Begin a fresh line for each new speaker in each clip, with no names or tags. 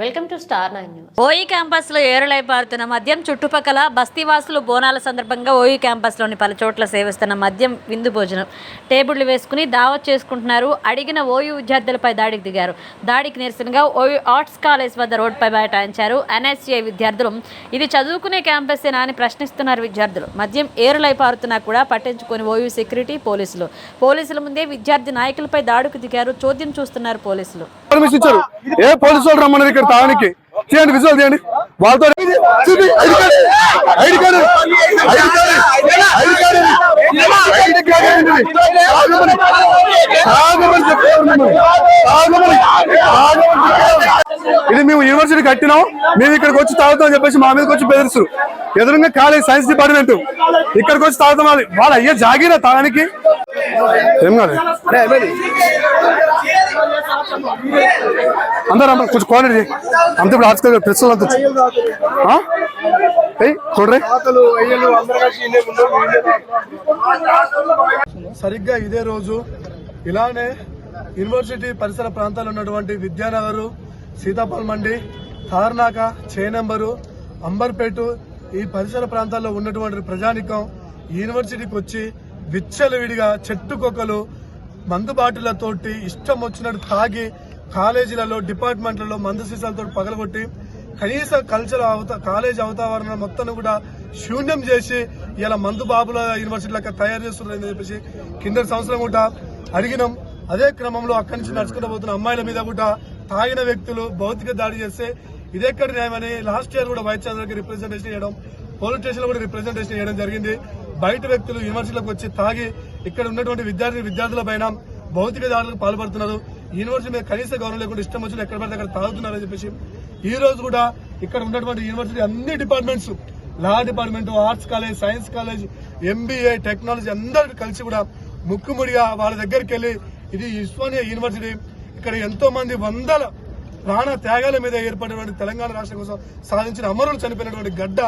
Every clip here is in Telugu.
Welcome to star nine news.
OU క్యాంపస్లో ఏరులై పారుతున్న మద్యం చుట్టుపక్కల బస్తీవాసులు బోనాల సందర్భంగా ఓయి క్యాంపస్లోని పలు చోట్ల సేవిస్తున్న మద్యం విందు భోజనం. టేబుళ్ళు వేసుకుని దావత్ చేసుకుంటున్నారు. అడిగిన ఓయూ విద్యార్థులపై దాడికి దిగారు. దాడికి నిరసనగా ఓయూ ఆర్ట్స్ కాలేజ్ వద్ద రోడ్డుపై బైఠాయించారు. ఎన్ఎస్ఏ విద్యార్థులు ఇది చదువుకునే క్యాంపస్సేనా అని ప్రశ్నిస్తున్నారు విద్యార్థులు. మద్యం ఏరులై పారుతున్నా కూడా పట్టించుకొని ఓయూ సెక్యూరిటీ పోలీసులు. పోలీసుల ముందే విద్యార్థి నాయకులపై దాడికి దిగారు. చోద్యం చూస్తున్నారు పోలీసులు.
పర్మిషన్ ఇచ్చారు. ఏ పోలీసు వాళ్ళు రమ్మన్నారు ఇక్కడ తాగడానికి? చేయండి విజువల్ చేయండి వాళ్ళతో. ఇది మేము యూనివర్సిటీ కట్టినాం. మేము ఇక్కడికి వచ్చి తాగుతాం చెప్పేసి మా మీదకి వచ్చి బెదిరిస్తారు. ఎదురుగా కాలేజ్ సైన్స్ డిపార్ట్మెంట్ ఇక్కడికి వచ్చి తాగుతాం వాళ్ళు వాళ్ళ అయ్యే జాగిరా తాగడానికి? ఏం కాదు. అందరూ అమ్మ కొంచెం చేయి అంతే ఇప్పుడు ఆర్ట్స్ ప్రెస్ అంత చూడరే. సరిగ్గా ఇదే రోజు ఇలానే యూనివర్సిటీ పరిసర ప్రాంతాల్లో ఉన్నటువంటి విద్యానగర్ సీతాఫల్ మండి తార్నాక చేనంబరు అంబర్పేట ఈ పరిసర ప్రాంతాల్లో ఉన్నటువంటి ప్రజానికం యూనివర్సిటీకి వచ్చి విచ్చలవిడిగా చెట్టుకొకలు మందు బాటిళ్ళతోటి ఇష్టం వచ్చినట్టు తాగి కాలేజీలలో డిపార్ట్మెంట్లలో మందు సీసాలతో పగలగొట్టి కనీస కల్చర్ అవత కాలేజ్ అవతావరణం మొత్తం కూడా శూన్యం చేసి ఇలా మందు బాబుల యూనివర్సిటీ లెక్క తయారు చేస్తున్నారని చెప్పేసి కింద సంవత్సరం కూడా అడిగినాం. అదే క్రమంలో అక్కడి నుంచి నడుచుకుంటూ పోతున్న అమ్మాయిల మీద కూడా తాగిన వ్యక్తులు భౌతిక దాడి చేస్తే ఇదెక్కడ న్యాయమని లాస్ట్ ఇయర్ కూడా వైస్ ఛాన్సలర్ రిప్రజెంటేషన్ చేయడం పోలీస్ స్టేషన్ కూడా రిప్రజెంటేషన్ చేయడం జరిగింది. బయట వ్యక్తులు యూనివర్సిటీలకు వచ్చి తాగి ఇక్కడ ఉన్నటువంటి విద్యార్థి విద్యార్థుల పైన భౌతిక దాడులకు పాల్పడుతున్నారు. యూనివర్సిటీ మీద కనీస గౌరవం లేకుండా ఇష్టం వచ్చిన ఎక్కడ పడితే అక్కడ తాగుతున్నారని చెప్పేసి ఈ రోజు కూడా ఇక్కడ ఉన్నటువంటి యూనివర్సిటీ అన్ని departments law department arts college science college MBA technology అందరూ కలిసి కూడా ముక్కుముడిగా వాళ్ళ దగ్గరికి వెళ్ళి ఇది ఉస్మానియా యూనివర్సిటీ ఇక్కడ ఎంతో మంది వందల ప్రాణ త్యాగాల మీద ఏర్పడినటువంటి తెలంగాణ రాష్ట్రం కోసం సాధించిన అమరులు చనిపోయినటువంటి గడ్డ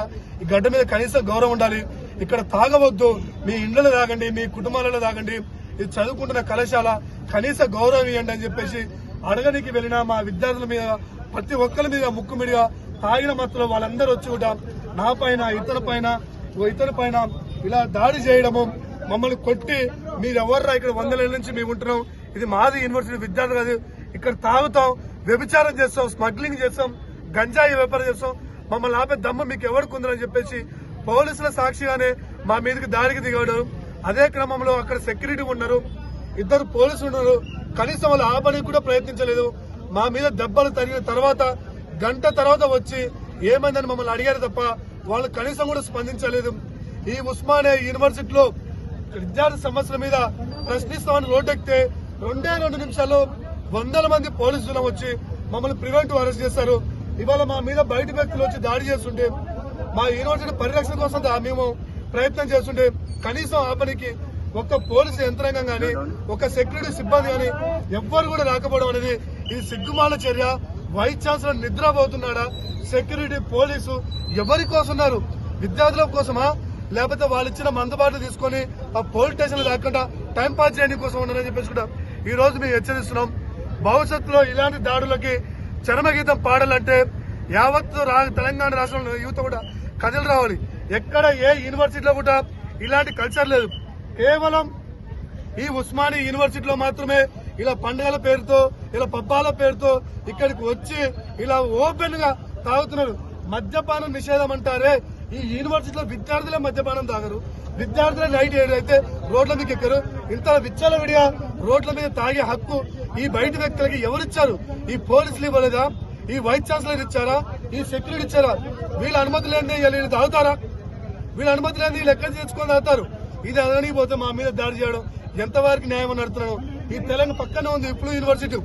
ఈ గడ్డ మీద కనీస గౌరవం ఉండాలి. ఇక్కడ తాగవద్దు. మీ ఇండ్లలో తాగండి మీ కుటుంబాలలో తాగండి. ఇది చదువుకుంటున్న కళాశాల కనీస గౌరవం ఇవ్వండి అని చెప్పేసి అడగడానికి వెళ్ళిన మా విద్యార్థుల మీద ప్రతి ఒక్కరి మీద ముక్కు మీడిగా తాగిన మత్తులో వాళ్ళందరూ వచ్చి కూడా నా పైన ఇతర పైన ఓ ఇతర పైన ఇలా దాడి చేయడము మమ్మల్ని కొట్టి మీరెవర్రా ఇక్కడ వందల నుంచి మేము ఉంటున్నాం. ఇది మాది యూనివర్సిటీ విద్యార్థి కాదు. ఇక్కడ తాగుతాం. వ్యభిచారం చేస్తాం స్మగ్లింగ్ చేస్తాం గంజాయి వ్యాపారం చేస్తాం. మమ్మల్ని ఆపే దమ్ము మీకు ఎవరికి ఉందని చెప్పేసి పోలీసుల సాక్షిగానే మా మీదకి దాడికి దిగడం. అదే క్రమంలో అక్కడ సెక్యూరిటీ ఉన్నారు. ఇద్దరు పోలీసులు ఉన్నారు. కనీసం వాళ్ళు ఆపడానికి కూడా ప్రయత్నించలేదు. మా మీద దెబ్బలు తగిన తర్వాత గంట తర్వాత వచ్చి ఏమైందని మమ్మల్ని అడిగారు తప్ప వాళ్ళు కనీసం కూడా స్పందించలేదు. ఈ ఉస్మానియా యూనివర్సిటీలో విద్యార్థి సమస్యల మీద ప్రశ్నిస్తామని రోడ్డెక్కితే రెండే రెండు నిమిషాల్లో వందల మంది పోలీసులు వచ్చి మమ్మల్ని ప్రివెంటివ్ అరెస్ట్ చేశారు. ఇవాళ మా మీద బయట వ్యక్తులు వచ్చి దాడి చేస్తుంటే మా యూనివర్సిటీ పరిరక్షణ కోసం మేము ప్రయత్నం చేస్తుంటే కనీసం ఆపనికి ఒక్క పోలీసు యంత్రాంగం కానీ ఒక సెక్యూరిటీ సిబ్బంది కానీ ఎవ్వరు కూడా రాకపోవడం అనేది ఇది సిగ్గుమాల చర్య. వైస్ ఛాన్సలర్ నిద్రపోతున్నాడా? సెక్యూరిటీ పోలీసు ఎవరి కోసం ఉన్నారు? విద్యార్థుల కోసమా? లేకపోతే వాళ్ళు ఇచ్చిన మందుబాటు తీసుకొని ఆ పోలీస్ స్టేషన్ లేకుండా టైం పాస్ చేయడం కోసం ఉన్నారని చెప్పేసి కూడా ఈ రోజు మేము హెచ్చరిస్తున్నాం. భవిష్యత్తులో ఇలాంటి దాడులకి చరమగీతం పాడాలంటే యావత్ రా- తెలంగాణ రాష్ట్రంలో యువత కూడా కథలు రావాలి. ఎక్కడ ఏ యూనివర్సిటీలో కూడా ఇలాంటి కల్చర్ లేదు. కేవలం ఈ ఉస్మాని యూనివర్సిటీలో మాత్రమే ఇలా పండుగల పేరుతో ఇలా పబ్బాల పేరుతో ఇక్కడికి వచ్చి ఇలా ఓపెన్గా తాగుతున్నారు. మద్యపానం నిషేధం అంటారే. ఈ యూనివర్సిటీలో విద్యార్థులే మద్యపానం తాగరు. విద్యార్థులే నైట్ అయితే రోడ్ల మీకు ఎక్కరు. ఇంత విచ్చల విడిగా రోడ్ల మీద తాగే హక్కు ఈ బయట వ్యక్తులకి ఎవరిచ్చారు? ఈ పోలీసులు ఇవ్వలేదా? ఈ వైస్ ఛాన్సలర్ ఇచ్చారా? ఈ సెక్యూరిటీ ఇచ్చారా? వీళ్ళ అనుమతి లేని వీళ్ళు తాగుతారా? వీళ్ళ అనుమతి లేని వీళ్ళు ఎక్కడ తెచ్చుకొని తాగుతారు. ఇది అదని పోతే మా మీద దాడి చేయడం ఎంతవరకు న్యాయం అని ఈ తెలంగాణ పక్కనే ఉంది ఇప్పుడు యూనివర్సిటీ.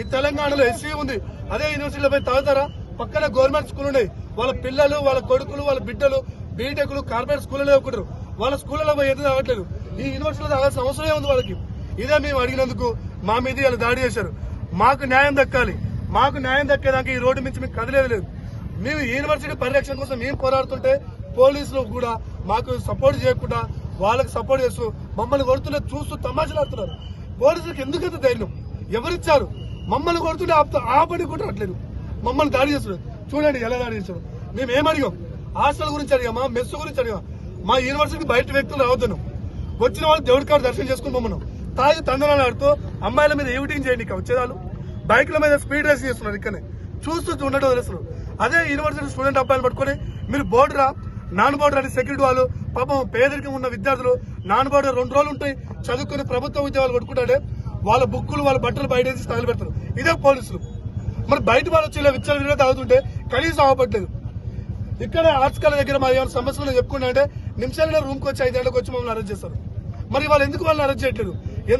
ఈ తెలంగాణలో ఎస్సీ ఉంది. అదే యూనివర్సిటీలో పోయి తాగుతారా? పక్కన గవర్నమెంట్ స్కూల్ ఉన్నాయి. వాళ్ళ పిల్లలు వాళ్ళ కొడుకులు వాళ్ళ బిడ్డలు బీటెక్లు కార్పొరేట్ స్కూల్లో ఒకటారు వాళ్ళ స్కూళ్ళలో పోయి ఎదురు తాగట్లేదు? ఈ యూనివర్సిటీలో తాగాల్సిన అవసరమే ఉంది వాళ్ళకి. ఇదే మేము అడిగినందుకు మా మీద వాళ్ళు దాడి చేశారు. మాకు న్యాయం దక్కాలి. మాకు న్యాయం దక్కేదాకా ఈ రోడ్డు నుంచి మీకు కదిలేదు లేదు. మేము యూనివర్సిటీ పరిరక్షణ కోసం మేము పోరాడుతుంటే పోలీసులు కూడా మాకు సపోర్ట్ చేయకుండా వాళ్ళకి సపోర్ట్ చేస్తూ మమ్మల్ని కొడుతుంటే చూస్తూ తమాషలాడుతున్నారు పోలీసులకు ఎందుకంత ధైర్యం? ఎవరిచ్చారు? మమ్మల్ని కొడుతుంటే ఆపడి ఆపని కూడా రావట్లేదు. మమ్మల్ని దాడి చేస్తున్నారు. చూడండి ఎలా దాడి చేస్తున్నాడు మేము ఏమడిగాం హాస్టల్ గురించి అడిగామా? మెస్ గురించి అడిగాం మా యూనివర్సిటీకి బయట వ్యక్తులు రావద్దును వచ్చిన వాళ్ళు దేవుడి కాడ దర్శనం చేసుకుని మమ్మల్ని తాగి తందనాలు ఆడుతూ అమ్మాయిల మీద ఏవిటింగ్ చేయండి ఇక వచ్చేదాలు. బైక్ల మీద స్పీడ్ రేస్ చేస్తున్నారు ఇక్కడనే. చూస్తూ ఉండటం తెలుస్తున్నారు అదే యూనివర్సిటీ స్టూడెంట్ అబ్బాయిలు పట్టుకొని మీరు బోర్డు రా. నాన్ బోర్డర్ అని సెక్యూరిటీ వాళ్ళు. పాపం పేదరికం ఉన్న విద్యార్థులు. నాన్ బోర్డర్ రెండు రోజులు ఉంటాయి. చదువుకుని ప్రభుత్వ ఉద్యోగాలు పట్టుకుంటాడే వాళ్ళ బుక్కులు వాళ్ళ బట్టలు బయట వేసి తగలు పెడతారు. ఇదే పోలీసులు. మరి బయట వాళ్ళు వచ్చి ఇలా విచ్చల విడిగా తాగుతుంటే కనీసం ఆపట్లేదు. ఇక్కడ ఆర్ట్స్ కాలేజ్ దగ్గర మరి ఏమైనా సమస్యలు చెప్పుకుంటే నిమిషాలుగా రూమ్కి వచ్చి ఐదు గంటలకు వచ్చి మమ్మల్ని అరెస్ట్ చేస్తారు. మరి వాళ్ళు ఎందుకు వాళ్ళని అరెస్ట్ చేయట్లేదు?